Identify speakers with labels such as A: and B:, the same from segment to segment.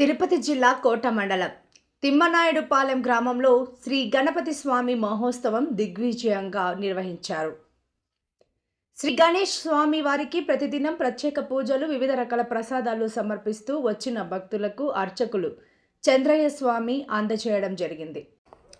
A: తిరుపతి జిల్లా కోట మండలం. తిమ్మనాయుడుపాలెం గ్రామంలో శ్రీ గణపతి స్వామి మహోత్సవం దిగ్విజయంగా నిర్వహించారు. శ్రీ గణేష్ స్వామి వారికి ప్రతిదినం ప్రత్యేక పూజలు వివిధ రకాల ప్రసాదాలు సమర్పిస్తూ వచ్చిన భక్తులకు అర్చకులు చంద్రయ్య స్వామి అందచేయడం జరిగింది.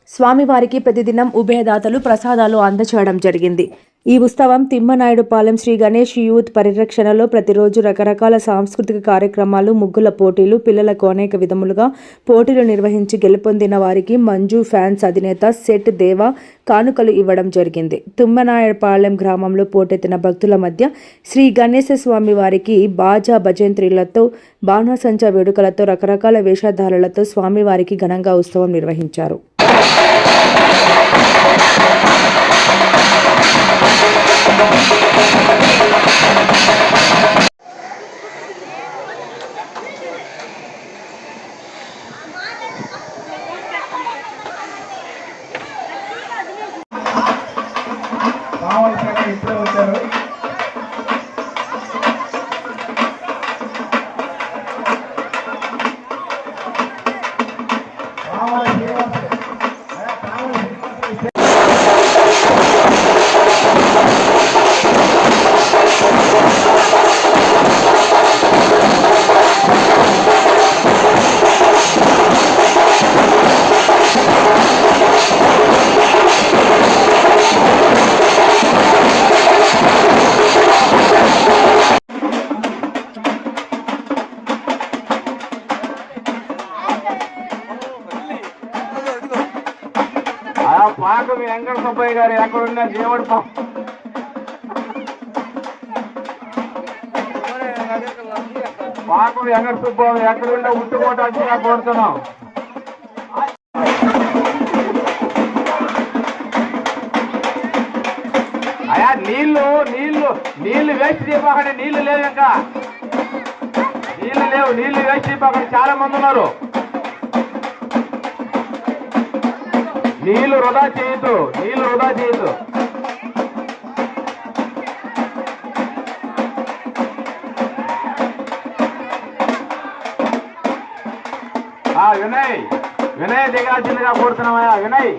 A: స్వామివారికి ప్రతిదినం ఉభయదాతలు ప్రసాదాలు అందచేయడం జరిగింది. ఈ ఉత్సవం తిమ్మనాయుడుపాలెం శ్రీ గణేష్ యూత్ పరిరక్షణలో ప్రతిరోజు రకరకాల సాంస్కృతిక కార్యక్రమాలు ముగ్గుల పోటీలు పిల్లలకు అనేక విధములుగా పోటీలు నిర్వహించి గెలుపొందిన వారికి మంజు ఫ్యాన్స్ అధినేత సెట్ దేవా కానుకలు ఇవ్వడం జరిగింది. తిమ్మనాయుడుపాలెం గ్రామంలో పోటెత్తిన భక్తుల మధ్య శ్రీ గణేశ స్వామి వారికి బాజా భజంత్రీలతో బాణాసంచ వేడుకలతో రకరకాల వేషధారులతో స్వామివారికి ఘనంగా ఉత్సవం నిర్వహించారు.
B: కావలసిన ఇప్పుడే వచ్చారు నాకు మీ వెంకట సుబ్బయ్య గారు ఎక్కడున్నా దేవుడు మాకు పాకం వెంకట సుబ్బయ్య ఎక్కడున్నా ఉట్టుకోవటానికి కోరుతున్నాం. అయా నీళ్ళు నీళ్ళు నీళ్ళు వేస్ట్ చేయబాకండి నీళ్ళు లేవు ఇంకా. నీళ్ళు లేవు నీళ్ళు వేస్ట్ చేయబాకండి చాలా మంది ఉన్నారు. నీళ్ళు వృధా చేయొద్దు నీళ్ళు వృధా చేయొద్దు. వినయ్ వినయ్ దిగాల్సిందిగా కోరుతున్నామయ్యా వినయ్.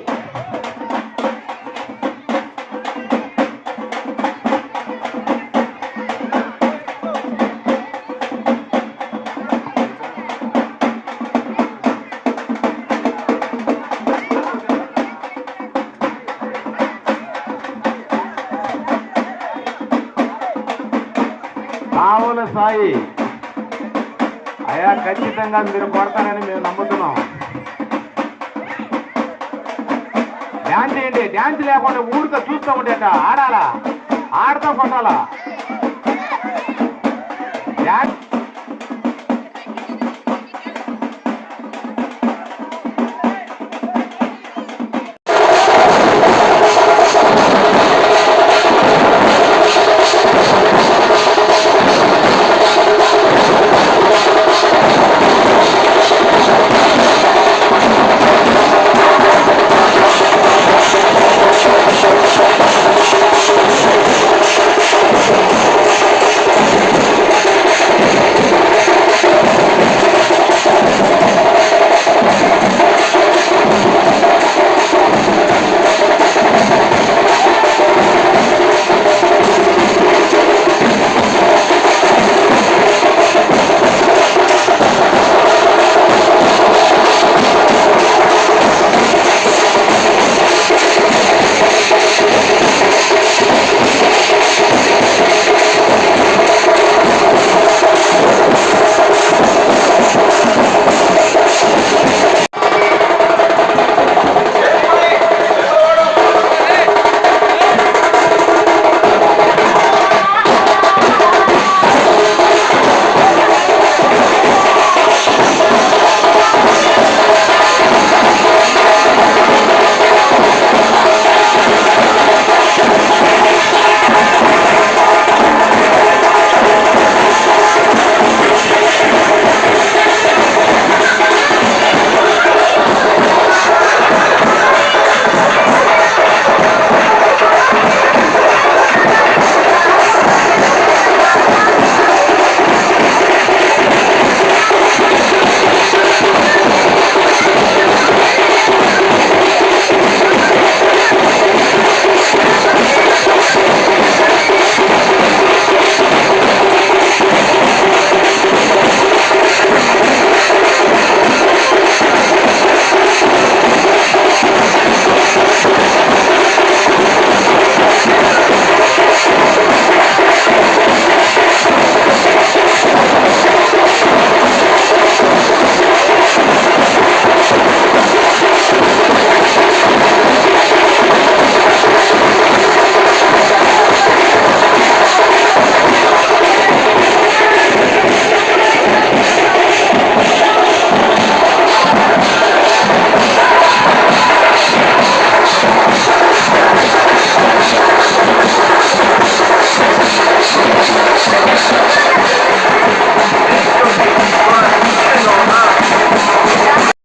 B: ఆవుల సాయి. అయా ఖచ్చితంగా మీరు కొడతారని మేము నమ్ముతున్నాం. డ్యాన్స్ ఏంటి డ్యాన్స్ లేకుండా ఊరితో చూస్తూ ఉండేట. ఆడాలా? ఆడతా కొట్టాలా? డ్యాన్స్